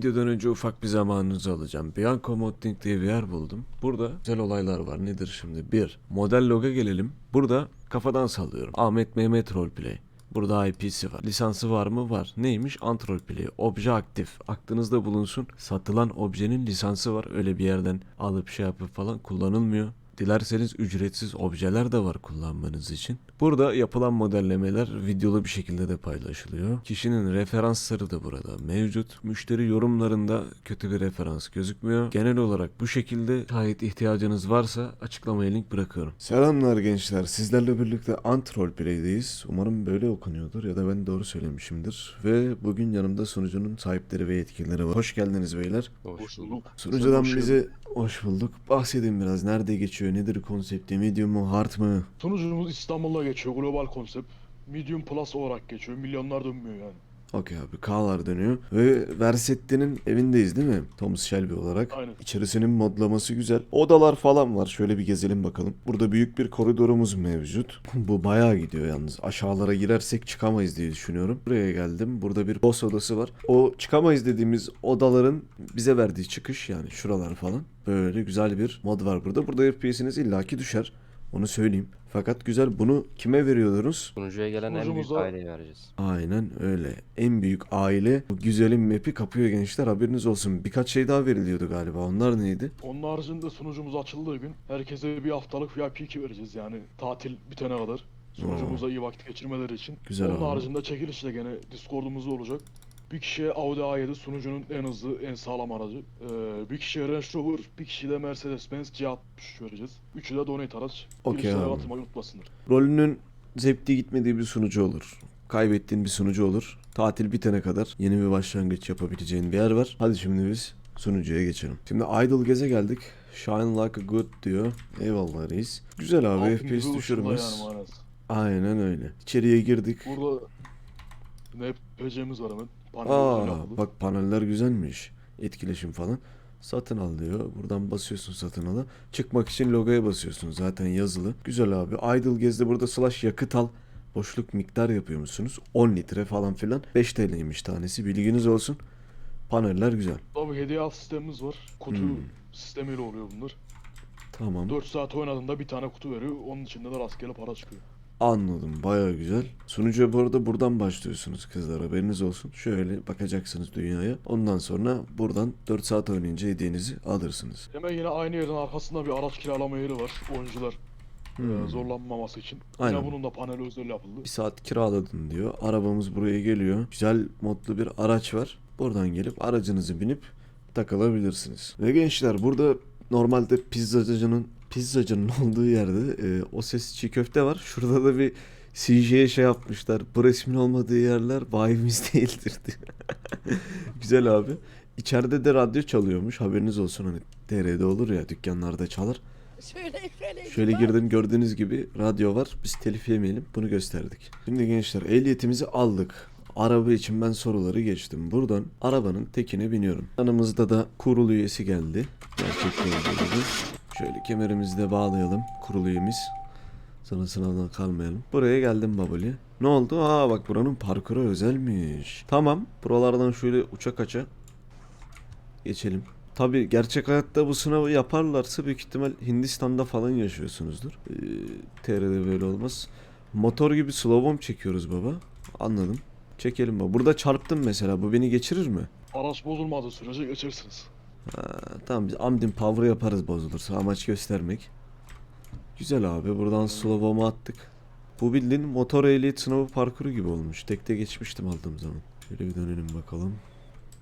Videodan önce ufak bir zamanınızı alacağım. Bianco Modding diye bir yer buldum. Burada güzel olaylar var. Nedir şimdi? Bir, model loga gelelim. Burada kafadan sallıyorum. Ahmet Mehmet Roleplay. Burada IP'si var. Lisansı var mı? Var. Neymiş? Ant Roleplay. Obje aktif. Aklınızda bulunsun. Satılan objenin lisansı var. Öyle bir yerden alıp şey yapıp falan kullanılmıyor. Dilerseniz ücretsiz objeler de var kullanmanız için. Burada yapılan modellemeler videolu bir şekilde de paylaşılıyor. Kişinin referansları da burada mevcut. Müşteri yorumlarında kötü bir referans gözükmüyor. Genel olarak bu şekilde şayet ihtiyacınız varsa açıklamaya link bırakıyorum. Selamlar gençler. Sizlerle birlikte Ant Roleplay'deyiz. Umarım böyle okunuyordur ya da ben doğru söylemişimdir. Ve bugün yanımda sunucunun sahipleri ve yetkilileri var. Hoş geldiniz beyler. Hoş bulduk. Sunucudan hoş bize hoş bulduk. Bahsedin biraz. Nerede geçiyor? Nedir konsepti? Medium mu? Hard mı? Sunucumuz İstanbul'da geçiyor. Global konsept. Medium Plus olarak geçiyor. Milyonlar dönmüyor yani. Okey abi K'lar dönüyor. Ve Versetti'nin evindeyiz değil mi? Thomas Shelby olarak. Aynen. İçerisinin modlaması güzel. Odalar falan var. Şöyle bir gezelim bakalım. Burada büyük bir koridorumuz mevcut. Bu bayağı gidiyor yalnız. Aşağılara girersek çıkamayız diye düşünüyorum. Buraya geldim. Burada bir boss odası var. O çıkamayız dediğimiz odaların bize verdiği çıkış yani şuralar falan. Böyle güzel bir mod var burada. Burada FPS'iniz illaki düşer. Onu söyleyeyim. Fakat güzel. Bunu kime veriyoruz? Sunucuya gelen en büyük Sunucumuza- aileye vereceğiz. Aynen öyle. En büyük aile bu güzelim map'i kapıyor gençler haberiniz olsun. Birkaç şey daha veriliyordu galiba. Onlar neydi? Onun haricinde sunucumuz açıldığı gün herkese bir haftalık VIP 2 vereceğiz yani tatil bitene kadar. Sunucumuza iyi vakit geçirmeleri için. Güzel Onun abi. haricinde çekiliş de gene Discord'umuzda olacak. Bir kişiye Audi A7 sunucunun en hızlı, en sağlam aracı. Ee, bir kişiye Range Rover, bir kişiye de Mercedes-Benz C60 vereceğiz. Üçü de donate araç. Okey abi. unutmasınlar. Rolünün zepti gitmediği bir sunucu olur. Kaybettiğin bir sunucu olur. Tatil bitene kadar yeni bir başlangıç yapabileceğin bir yer var. Hadi şimdi biz sunucuya geçelim. Şimdi Idle Gez'e geldik. Shine like a good diyor. Eyvallah reis. Güzel abi Altın FPS düşürmez. Yani. Aynen öyle. İçeriye girdik. Burada NPC'miz var hemen. Aa bak paneller güzelmiş. Etkileşim falan. Satın al diyor. Buradan basıyorsun satın ala. Çıkmak için logoya basıyorsun. Zaten yazılı. Güzel abi. Idle gezde burada slash yakıt al. Boşluk miktar yapıyor musunuz? 10 litre falan filan. 5 TL'ymiş tanesi. Bilginiz olsun. Paneller güzel. Tabii hediye al sistemimiz var. Kutu Hmm. sistemiyle oluyor bunlar. Tamam. 4 saat oynadığında bir tane kutu veriyor. Onun içinde de rastgele para çıkıyor. Anladım. Baya güzel. Sunucuya bu arada buradan başlıyorsunuz kızlar. Haberiniz olsun. Şöyle bakacaksınız dünyaya. Ondan sonra buradan 4 saat oynayınca hediyenizi alırsınız. Hemen yine aynı yerin arkasında bir araç kiralama yeri var. Oyuncular e, Hmm. zorlanmaması için. Aynen. Yine bunun da paneli özel yapıldı. Bir saat kiraladın diyor. Arabamız buraya geliyor. Güzel modlu bir araç var. Buradan gelip aracınızı binip takılabilirsiniz. Ve gençler burada normalde pizzacının pizzacının olduğu yerde e, o ses çiğ köfte var. Şurada da bir CJ'ye şey yapmışlar. Bu resmin olmadığı yerler bayimiz değildir diyor. Güzel abi. İçeride de radyo çalıyormuş. Haberiniz olsun hani TR'de olur ya dükkanlarda çalar. Şöyle şöyle. Şöyle girdim gördüğünüz gibi radyo var. Biz telif yemeyelim. Bunu gösterdik. Şimdi gençler ehliyetimizi aldık. Araba için ben soruları geçtim. Buradan arabanın tekine biniyorum. Yanımızda da kurul üyesi geldi. Gerçekten. Şöyle kemerimizi de bağlayalım. Kurul üyemiz. Sana sınavdan kalmayalım. Buraya geldim babali. Ne oldu? Aa bak buranın parkuru özelmiş. Tamam. Buralardan şöyle uça kaça geçelim. Tabi gerçek hayatta bu sınavı yaparlarsa büyük ihtimal Hindistan'da falan yaşıyorsunuzdur. Ee, TR'de böyle olmaz. Motor gibi slalom çekiyoruz baba. Anladım. Çekelim baba. Burada çarptım mesela. Bu beni geçirir mi? Araç bozulmadığı sürece geçersiniz. Tamam biz Amdin Power yaparız bozulursa. Amaç göstermek. Güzel abi. Buradan slalom'u attık. Bu bildiğin motor ehliyet sınavı parkuru gibi olmuş. Tekte geçmiştim aldığım zaman. Şöyle bir dönelim bakalım.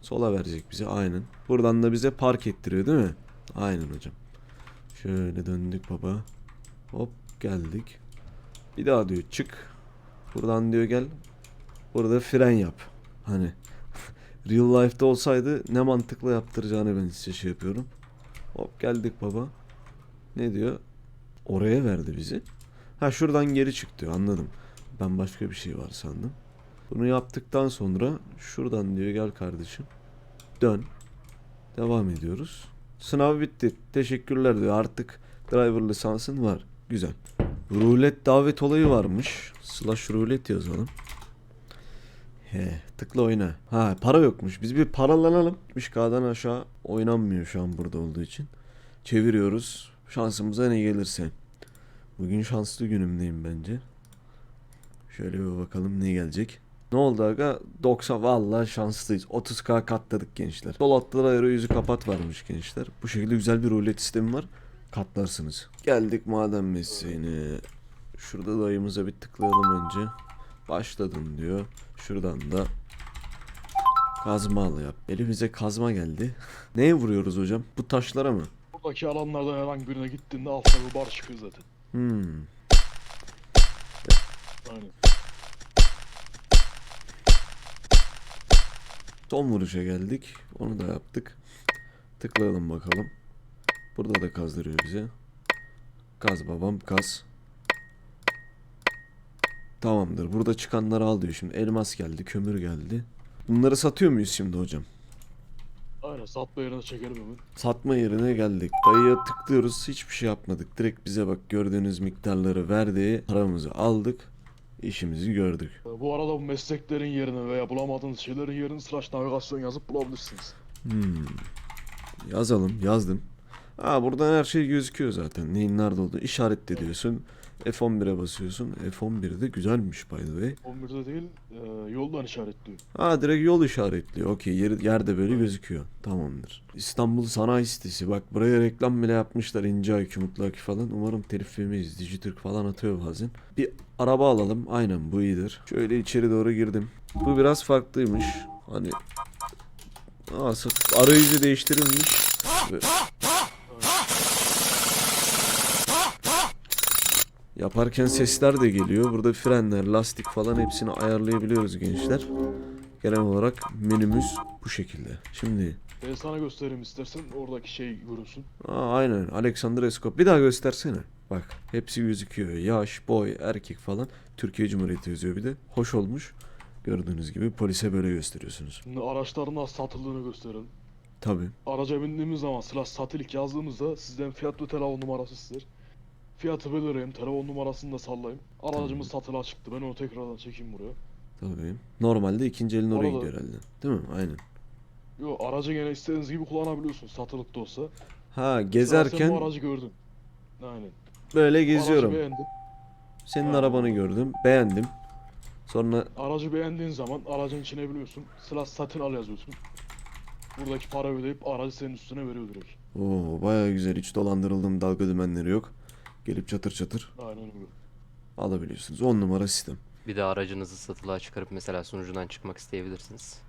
Sola verecek bize aynen. Buradan da bize park ettiriyor değil mi? Aynen hocam. Şöyle döndük baba. Hop geldik. Bir daha diyor çık. Buradan diyor gel. Burada fren yap. Hani real life'da olsaydı ne mantıklı yaptıracağını ben size şey yapıyorum. Hop geldik baba. Ne diyor? Oraya verdi bizi. Ha şuradan geri çık diyor anladım. Ben başka bir şey var sandım. Bunu yaptıktan sonra şuradan diyor gel kardeşim. Dön. Devam ediyoruz. Sınav bitti. Teşekkürler diyor. Artık driver lisansın var. Güzel. Rulet davet olayı varmış. Slash rulet yazalım. He, tıkla oyna. Ha para yokmuş. Biz bir paralanalım. 60k'dan aşağı oynanmıyor şu an burada olduğu için. Çeviriyoruz. Şansımıza ne gelirse. Bugün şanslı günümdeyim bence. Şöyle bir bakalım ne gelecek. Ne oldu aga? 90 vallahi şanslıyız. 30k katladık gençler. Sol altta da euro yüzü kapat varmış gençler. Bu şekilde güzel bir rulet sistemi var. Katlarsınız. Geldik maden mesleğine. Şurada dayımıza bir tıklayalım önce. Başladın diyor. Şuradan da kazma al yap. Elimize kazma geldi. Neye vuruyoruz hocam? Bu taşlara mı? Buradaki alanlardan herhangi birine gittiğinde altta bir bar çıkıyor zaten. Hmm. Aynen. Son vuruşa geldik. Onu da yaptık. Tıklayalım bakalım. Burada da kazdırıyor bize. Kaz babam kaz. Tamamdır. Burada çıkanları al diyor şimdi. Elmas geldi, kömür geldi. Bunları satıyor muyuz şimdi hocam? Aynen satma yerine çekelim hemen. Satma yerine geldik. Dayıya tıklıyoruz. Hiçbir şey yapmadık. Direkt bize bak gördüğünüz miktarları verdi. Paramızı aldık. İşimizi gördük. Ee, Bu arada bu mesleklerin yerini veya bulamadığınız şeylerin yerini slash navigasyon yazıp bulabilirsiniz. Hmm. Yazalım. Yazdım. Ha buradan her şey gözüküyor zaten. Neyin nerede olduğu işaretle diyorsun. F11'e basıyorsun. F11 de güzelmiş by the way. 11'de değil e, yoldan işaretliyor. Ha direkt yol işaretliyor. Okey yer, yerde böyle gözüküyor. Tamamdır. İstanbul Sanayi Sitesi. Bak buraya reklam bile yapmışlar. İnce Mutlu IQ falan. Umarım telif yemeyiz. Dijitürk falan atıyor bazen. Bir araba alalım. Aynen bu iyidir. Şöyle içeri doğru girdim. Bu biraz farklıymış. Hani Aa, arayüzü değiştirilmiş. Ve- Yaparken sesler de geliyor. Burada frenler, lastik falan hepsini ayarlayabiliyoruz gençler. Genel olarak menümüz bu şekilde. Şimdi Ben sana göstereyim istersen oradaki şey görünsün. Aa, aynen Alexander Escop. Bir daha göstersene. Bak hepsi gözüküyor. Yaş, boy, erkek falan. Türkiye Cumhuriyeti yazıyor bir de. Hoş olmuş. Gördüğünüz gibi polise böyle gösteriyorsunuz. Şimdi araçların nasıl satıldığını gösterelim. Tabi. Araca bindiğimiz zaman slash satılık yazdığımızda sizden fiyat ve telefon numarası ister. Fiyatı belirleyeyim, telefon numarasını da sallayayım. Aracımız satılığa çıktı. Ben onu tekrardan çekeyim buraya. Tabii. Normalde ikinci elin oraya Arada- gidiyor herhalde. Değil mi? Aynen. Yo aracı gene istediğiniz gibi kullanabiliyorsun satılık da olsa. Ha Sen bu gezerken aracı gördün. Aynen. böyle Aracı geziyorum. beğendin. Senin Ha. arabanı gördüm. Beğendim. Sonra Aracı beğendiğin zaman aracın içine biliyorsun. Slash satın al yazıyorsun. Buradaki para ödeyip aracı senin üstüne veriyor direkt. Oo baya güzel hiç dolandırıldım dalga dümenleri yok. Gelip çatır çatır Aynen öyle. alabiliyorsunuz. 10 numara sistem. Bir de aracınızı satılığa çıkarıp mesela sunucudan çıkmak isteyebilirsiniz.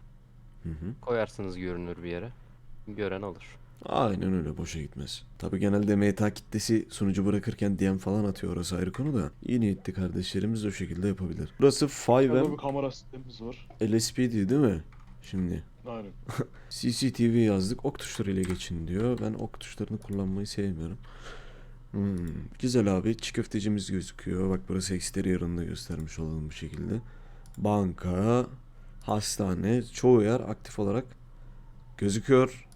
Hı hı. Koyarsınız görünür bir yere. Gören alır. Aynen öyle boşa gitmez. Tabi genelde meta kitlesi sunucu bırakırken DM falan atıyor orası ayrı konu da. İyi niyetli kardeşlerimiz o şekilde yapabilir. Burası Burada 5M bir kamera sistemimiz var. LSPD değil mi? Şimdi Aynen. CCTV yazdık. Ok tuşlarıyla geçin diyor. Ben ok tuşlarını kullanmayı sevmiyorum. Hmm, güzel abi. Çiğ köftecimiz gözüküyor. Bak burası exterior'ını da göstermiş olalım bu şekilde. Banka, hastane, çoğu yer aktif olarak gözüküyor.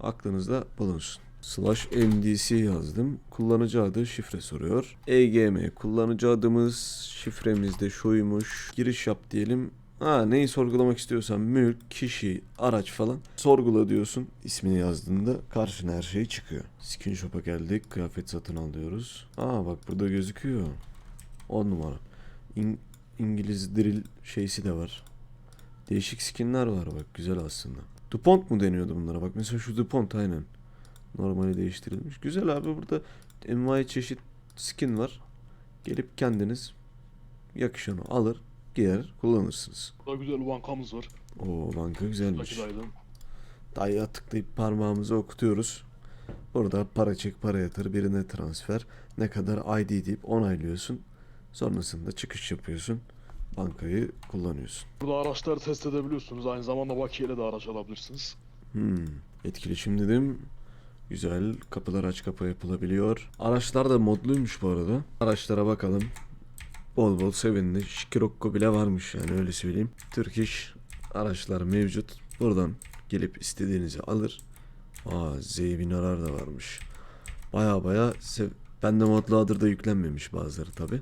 Aklınızda bulunsun. Slash MDC yazdım. Kullanıcı adı şifre soruyor. EGM kullanıcı adımız şifremiz de şuymuş. Giriş yap diyelim. Ha neyi sorgulamak istiyorsan mülk, kişi, araç falan sorgula diyorsun. İsmini yazdığında karşına her şey çıkıyor. Skin shop'a geldik. Kıyafet satın alıyoruz. Aa bak burada gözüküyor. 10 numara. İng- İngiliz drill şeysi de var. Değişik skinler var bak güzel aslında. DuPont mu deniyordu bunlara? Bak mesela şu DuPont aynen. Normali değiştirilmiş. Güzel abi burada envai çeşit skin var. Gelip kendiniz yakışanı alır, giyer, kullanırsınız. Burada güzel bankamız var. Oo banka güzelmiş. Dayıdan. Dayıya tıklayıp parmağımızı okutuyoruz. Burada para çek, para yatır, birine transfer. Ne kadar ID deyip onaylıyorsun. Sonrasında çıkış yapıyorsun. Bankayı kullanıyorsun. Burada araçları test edebiliyorsunuz. Aynı zamanda bakiyeyle de araç alabilirsiniz. Hmm. Etkileşim dedim. Güzel. Kapılar aç kapa yapılabiliyor. Araçlar da modluymuş bu arada. Araçlara bakalım. Bol bol sevindi. Şikirokko bile varmış yani öyle söyleyeyim. Türk iş araçlar mevcut. Buradan gelip istediğinizi alır. Aa Zeybinarar da varmış. Baya baya sev... Bende modlu adır da yüklenmemiş bazıları tabi.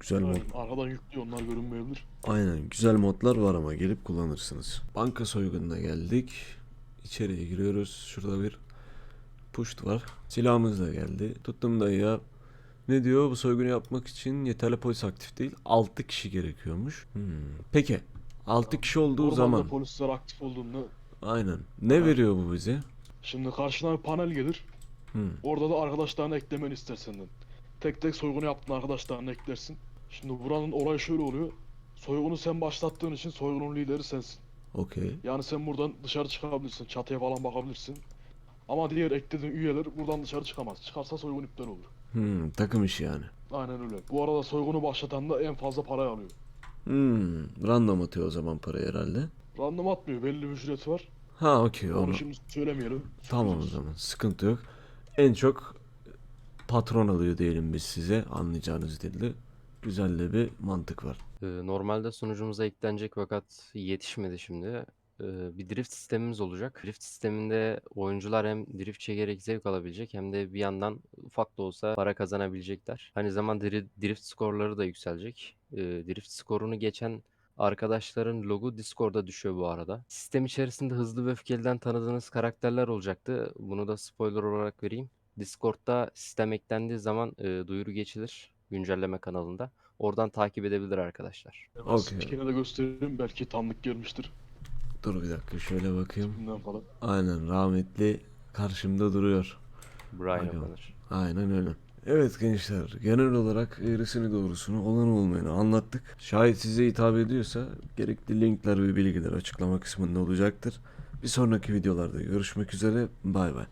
Güzel mod. Aynen, arkadan yüklüyor onlar görünmeyebilir. Aynen güzel modlar var ama gelip kullanırsınız. Banka soygununa geldik. İçeriye giriyoruz. Şurada bir puşt var. Silahımız da geldi. Tuttum dayıya. Ne diyor? Bu soygunu yapmak için yeterli polis aktif değil. 6 kişi gerekiyormuş. Hmm. Peki. 6 kişi olduğu Normalde zaman. polisler aktif olduğunda Aynen. Ne veriyor bu bize? şimdi karşına bir panel gelir. Hmm. Orada da arkadaşlarını eklemeni ister senden. Tek tek soygunu yaptığın arkadaşlarını eklersin. Şimdi buranın olayı şöyle oluyor. Soygunu sen başlattığın için soygunun lideri sensin. Okey. Yani sen buradan dışarı çıkabilirsin, çatıya falan bakabilirsin. Ama diğer eklediğin üyeler buradan dışarı çıkamaz. Çıkarsa soygun iptal olur. Hmm, takım işi yani. Aynen öyle. Bu arada soygunu başlatan da en fazla parayı alıyor. Hmm, random atıyor o zaman parayı herhalde. Random atmıyor, belli bir ücreti var. Ha okey Onu onu. şimdi söylemeyelim. Tamam o olsun. zaman sıkıntı yok. En çok patron alıyor diyelim biz size anlayacağınız dilde. Güzel de bir mantık var. Ee, Normalde sunucumuza eklenecek fakat yetişmedi şimdi. Bir drift sistemimiz olacak. Drift sisteminde oyuncular hem drift çekerek zevk alabilecek hem de bir yandan ufak da olsa para kazanabilecekler. Aynı zamanda dri- drift skorları da yükselecek. Drift skorunu geçen arkadaşların logo Discord'da düşüyor bu arada. Sistem içerisinde hızlı ve öfkeliden tanıdığınız karakterler olacaktı. Bunu da spoiler olarak vereyim. Discord'da sistem eklendiği zaman e, duyuru geçilir güncelleme kanalında. Oradan takip edebilir arkadaşlar. Okey. Spiker'e de göstereyim. Belki tanıdık gelmiştir. Dur bir dakika şöyle bakayım. Bundan falan. Aynen rahmetli karşımda duruyor. Brian. O'Connor. Aynen öyle. Evet gençler genel olarak eğrisini doğrusunu olan olmayanı anlattık. Şayet size hitap ediyorsa gerekli linkler ve bilgiler açıklama kısmında olacaktır. Bir sonraki videolarda görüşmek üzere bay bay.